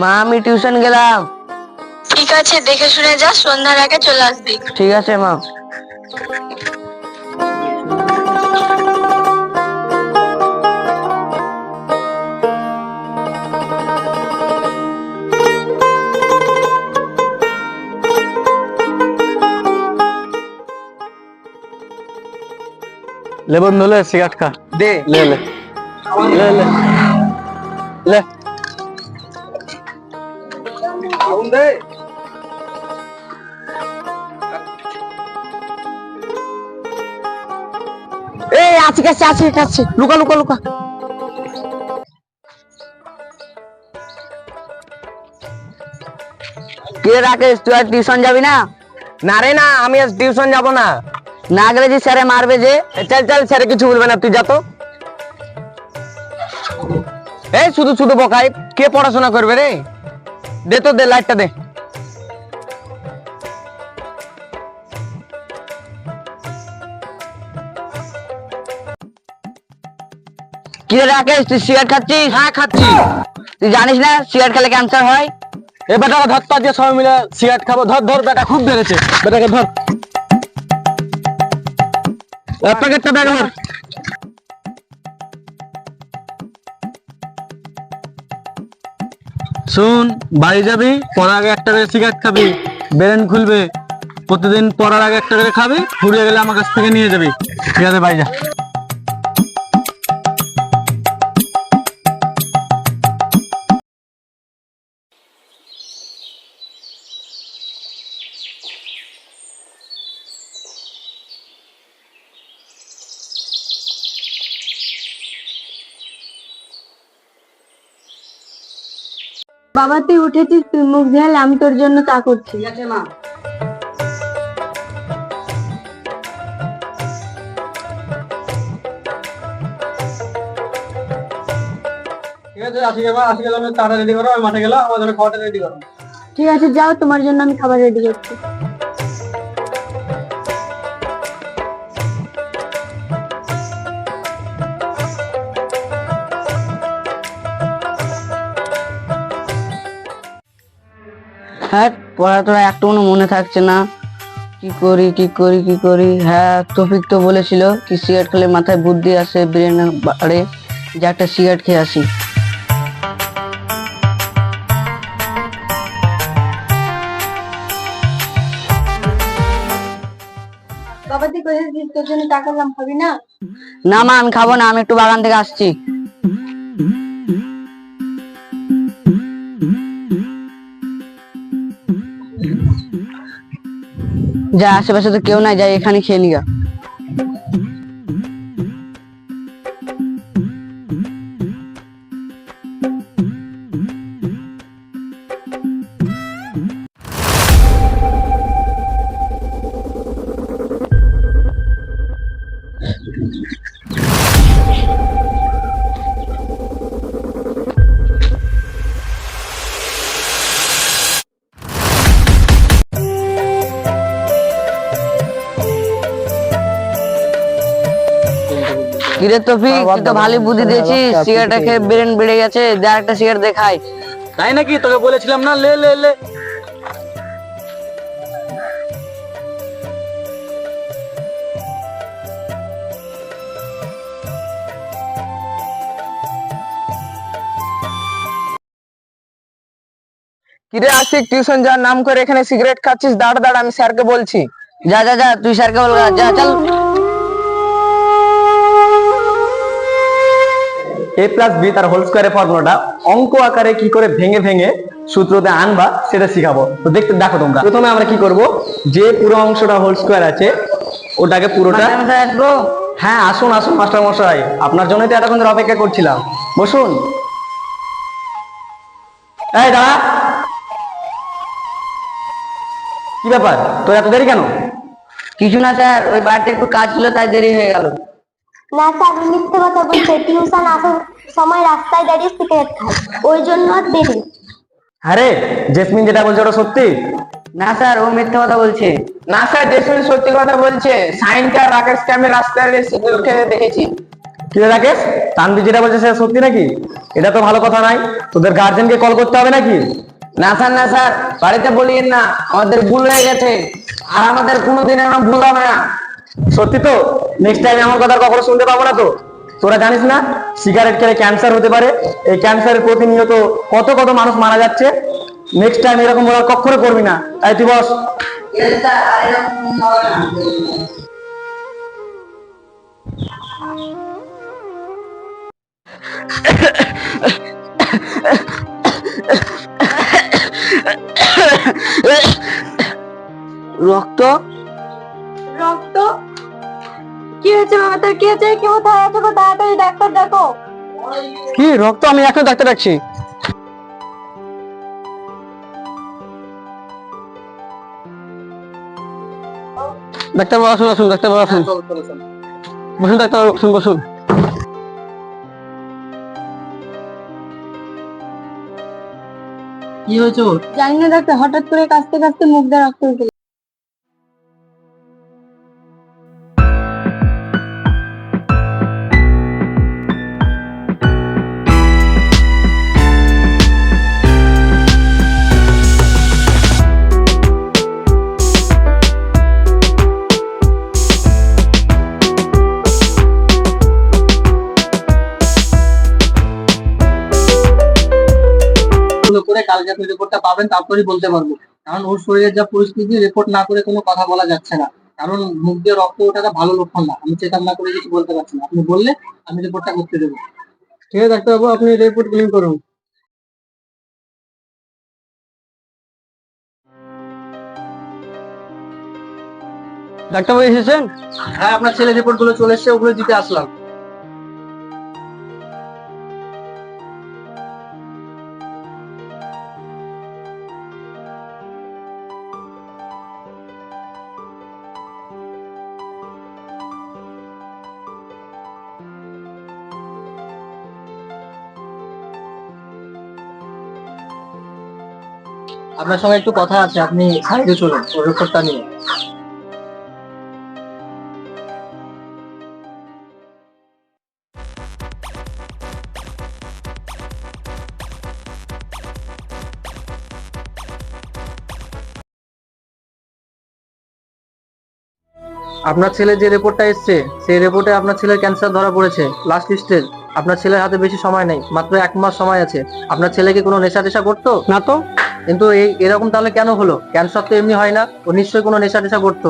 মা আমি টিউশন গেলাম। ঠিক আছে দেখে শুনে যা সন্ধ্যার আগে চলে আসবি। ঠিক আছে মা। লে বন্ধু লে সিগারেট খা। দে। লে লে। লে লে। লে। এই আছে কাছে আছে কাছে লুকা লুকা লুকা। কে রাকেশ তুই আর টিউশন যাবি না? না রে না আমি আজ টিউশন যাব না। না গেলে যে স্যারে মারবে যে? চল চল স্যার কিছু বলবে না তুই যা তো। এই শুধু শুধু বকাই। কে পড়াশোনা করবে রে? দে তো দে লাইটটা দে। কি রাকেশ তুই সিগারেট খাচ্ছিস? হ্যাঁ খাচ্ছি। তুই জানিস না সিগারেট খেলে ক্যান্সার হয়? এ বেটাকে ধর তো আজকে সবাই মিলে সিগারেট খাব। ধর ধর বেটা খুব বেড়েছে। বেটাকে ধর। প্যাকেটটা ব্যাগ ধর শুন, বাড়ি যাবি পড়ার আগে একটা করে সিগারেট খাবি, ব্রেন খুলবে, প্রতিদিন পড়ার আগে একটা করে খাবি ফুরিয়ে গেলে আমার কাছ থেকে নিয়ে যাবি। ঠিক আছে, বাড়ি যা। বাবা তুই উঠেছিস তুই মুখ ঝাল আমি তোর জন্য চা করছি। ঠিক আছে মা। ঠিক আছে আসি গেলাম আসি গেলাম তাড়া রেডি করো আমি মাঠে গেলাম আমার জন্য খাওয়াটা রেডি করো। ঠিক আছে যাও তোমার জন্য আমি খাবার রেডি করছি। হ্যাঁ পড়া তোরা একটু মনে থাকছে না। কি করি কি করি কি করি? হ্যাঁ তফিক তো বলেছিল কি সিগারেট খেলে মাথায় বুদ্ধি আসে ব্রেন বাড়ে। যে একটা সিগারেট খেয়ে আসি। না মা আমি খাব না আমি একটু বাগান থেকে আসছি। যা আশেপাশে তো কেউ নাই যাই এখানে খেয়ে নিগা কিরে তফিক তুই তো ভালোই বুদ্ধি দিয়েছিস সিগারেট খেয়ে ব্রেন বেড়ে গেছে যা একটা সিগারেট দেখাই। তাই নাকি? তোকে বলেছিলাম না লে লে লে। কিরে আশিক টিউশন যাওয়ার নাম করে এখানে সিগারেট খাচ্ছিস দাঁড় দাঁড় আমি স্যারকে বলছি। যা যা যা তুই স্যারকে বল যা চল। এ প্লাস বি তার হোল স্কোয়ারের ফর্মুলাটা অঙ্ক আকারে কি করে ভেঙে ভেঙে সূত্রতে আনবা সেটা শিখাবো। তো দেখতে দেখো তোমরা। প্রথমে আমরা কি করব? যে পুরো অংশটা হোল স্কোয়ার আছে ওটাকে পুরোটা হ্যাঁ আসুন আসুন মাস্টার মশাই। আপনার জন্যই তো এতক্ষণ ধরে অপেক্ষা করছিলাম। বসুন। এই দাঁড়া। কি ব্যাপার? তোর এত দেরি কেন? কিছু না স্যার ওই বাড়িতে একটু কাজ ছিল তাই দেরি হয়ে গেল। না স্যার মিথ্যে কথা বলছে টিউশন আসার সময় রাস্তায় দাঁড়িয়ে সিগারেট খায় ওই জন্য আর দেরি। আরে জেসমিন যেটা বলছে ওটা সত্যি? না স্যার ও মিথ্যে কথা বলছে। না স্যার জেসমিন সত্যি কথা বলছে। সাইনকে আর রাকেশকে আমি রাস্তায় রেখে দেখেছি। কি রাকেশ? তানবি যেটা বলছে সেটা সত্যি নাকি? এটা তো ভালো কথা নাই তোদের গার্জেনকে কল করতে হবে নাকি? না স্যার না স্যার বাড়িতে বলিয়েন না। আমাদের ভুল হয়ে গেছে। আর আমাদের কোনোদিন এমন ভুল হবে না। সত্যি তো? নেক্সট টাইম আমার কথা কখনো শুনতে পাবো না তো? তোরা জানিস না সিগারেট খেলে ক্যান্সার হতে পারে। এই ক্যান্সারের প্রতিনিয়ত কত কত মানুষ মারা যাচ্ছে। নেক্সট টাইম এরকম ওরা কখনো করবি না। তাই তুই বস। রক্ত কি হয়েছে বাবা? তোর কি হয়েছে? কি কোথায় আছো গো? তাড়াতাড়ি ডাক্তার দেখো কি রক্ত? আমি এখন ডাক্তার রাখছি ডাক্তার বাবা আসুন আসুন। ডাক্তার বাবা আসুন বসুন ডাক্তার বাবা বসুন বসুন। কি হয়েছে জানি না ডাক্তার হঠাৎ করে কাঁচতে কাঁচতে মুখ দিয়ে রক্ত গুলো করে কালকে আপনি রিপোর্টটা পাবেন তারপরেই বলতে পারব। কারণ ওর শরীরের যা পরিস্থিতি রিপোর্ট না করে কোনো কথা বলা যাচ্ছে না। কারণ মুখ দিয়ে রক্ত ওঠাটা ভালো লক্ষণ না। আমি চেক না করে কিছু বলতে পারছি না। আপনি বললে আমি রিপোর্টটা করতে দেবো। ঠিক আছে, ডাক্তারবাবু, আপনি রিপোর্ট ক্লিন করুন। ডাক্তারবাবু এসেছেন? হ্যাঁ আপনার ছেলে রিপোর্টগুলো চলে এসেছে, ওগুলো দিতে আসলাম। আপনার সঙ্গে একটু কথা আছে, আপনি সাইডে চলুন, ওর রিপোর্টটা নিয়ে। আপনার ছেলে যে রিপোর্টটা এসছে, সেই রিপোর্টে আপনার ছেলের ক্যান্সার ধরা পড়েছে লাস্ট স্টেজ আপনার ছেলের হাতে বেশি সময় নেই, মাত্র এক মাস সময় আছে। আপনার ছেলে কি কোনো নেশা টেশা করতো? না তো। কিন্তু এই এরকম তাহলে কেন হলো? ক্যান্সার তো এমনি হয় না ও নিশ্চয়ই কোনো নেশা টেশা করতো।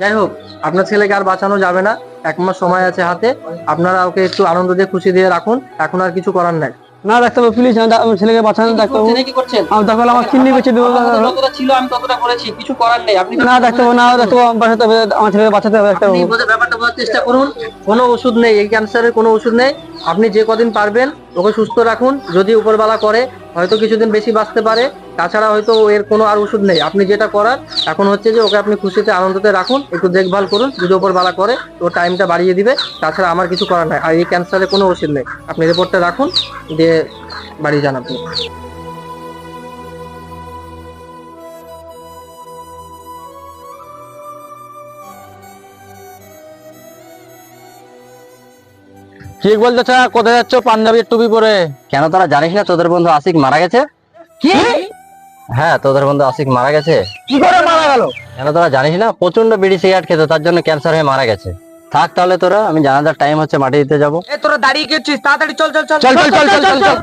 যাই হোক আপনার ছেলেকে আর বাঁচানো যাবে না এক মাস সময় আছে হাতে আপনারা ওকে একটু আনন্দ দিয়ে খুশি দিয়ে রাখুন এখন আর কিছু করার নাই। না ডাক্তারবাবু প্লিজ আমার ছেলেকে বাঁচানো ডাক্তারবাবু। কি করছেন? আমার তাহলে আমার কিডনি বেঁচে দেবো যতটা ছিল আমি ততটা করেছি কিছু করার নেই। আপনি না ডাক্তারবাবু না ডাক্তারবাবু আমার বাঁচাতে হবে আমার ছেলেকে বাঁচাতে হবে আপনি ডাক্তারবাবু। বোঝার ব্যাপারটা বোঝার চেষ্টা করুন কোনো ওষুধ নেই এই ক্যান্সারের কোনো ওষুধ নেই। আপনি যে কদিন পারবেন ওকে সুস্থ রাখুন যদি উপরবেলা করে হয়তো কিছুদিন বেশি বাঁচতে পারে তাছাড়া হয়তো এর কোনো আর ওষুধ নেই। আপনি যেটা করার এখন হচ্ছে যে ওকে আপনি খুশিতে আনন্দতে রাখুন একটু দেখভাল করুন যদি উপরবেলা করে তো টাইমটা বাড়িয়ে দিবে। তাছাড়া আমার কিছু করার নাই। আর এই ক্যান্সারের কোনো ওষুধ নেই। আপনি রিপোর্টটা রাখুন দিয়ে বাড়ি যান আপনি। ঠিক বলতেছ কোথায় যাচ্ছ? পাঞ্জাবি টুপি পরে? কেন তারা জানিস না তোদের বন্ধু আশিক মারা গেছে? কি? হ্যাঁ তোদের বন্ধু আশিক মারা গেছে। কি করে মারা গেল? কেন তোরা জানিস না প্রচণ্ড বিড়ি সিগারেট খেতে তার জন্য ক্যান্সার হয়ে মারা গেছে। থাক তাহলে তোরা আমি জানাজার টাইম হচ্ছে মাটি দিতে যাব। এ তোরা দাঁড়িয়ে গেছিস তাড়াতাড়ি চল চল। চল চল চল চল চল চল।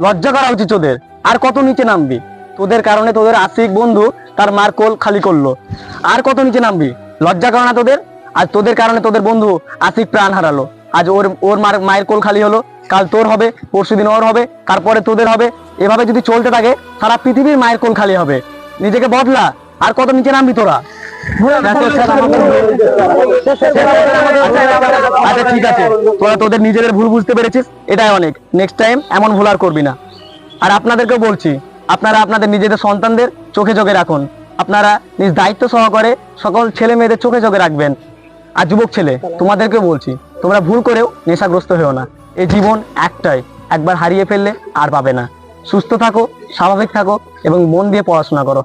লজ্জা করা উচিত তোদের। আর কত নিচে নামবি? তোদের কারণে তোদের আশিক বন্ধু তার মার কোল খালি করল। আর কত নিচে নামবি? লজ্জা করে না তোদের? আজ তোদের কারণে তোদের বন্ধু আশিক প্রাণ হারালো। আজ ওর ওর মার, মায়ের কোল খালি হলো। কাল তোর হবে পরশুদিন ওর হবে, তারপরে তোদের হবে। এভাবে যদি চলতে থাকে, সারা পৃথিবীর মায়ের কোল খালি হবে। নিজেকে বদলা। আর কত নিচে নামবি তোরা? আচ্ছা ঠিক আছে। তোরা তোদের নিজেদের ভুল বুঝতে পেরেছিস? এটাই অনেক। নেক্সট টাইম এমন ভুল আর করবি না। আর আপনাদেরকেও বলছি আপনারা আপনাদের নিজেদের সন্তানদের চোখে চোখে রাখুন। আপনারা নিজ দায়িত্ব সহকারে সকল ছেলে মেয়েদের চোখে চোখে রাখবেন। আর যুবক ছেলে তোমাদেরকে বলছি তোমরা ভুল করেও নেশাগ্রস্ত হয়েও না। এই জীবন একটাই একবার হারিয়ে ফেললে আর পাবে না। সুস্থ থাকো স্বাভাবিক থাকো এবং মন দিয়ে পড়াশোনা করো।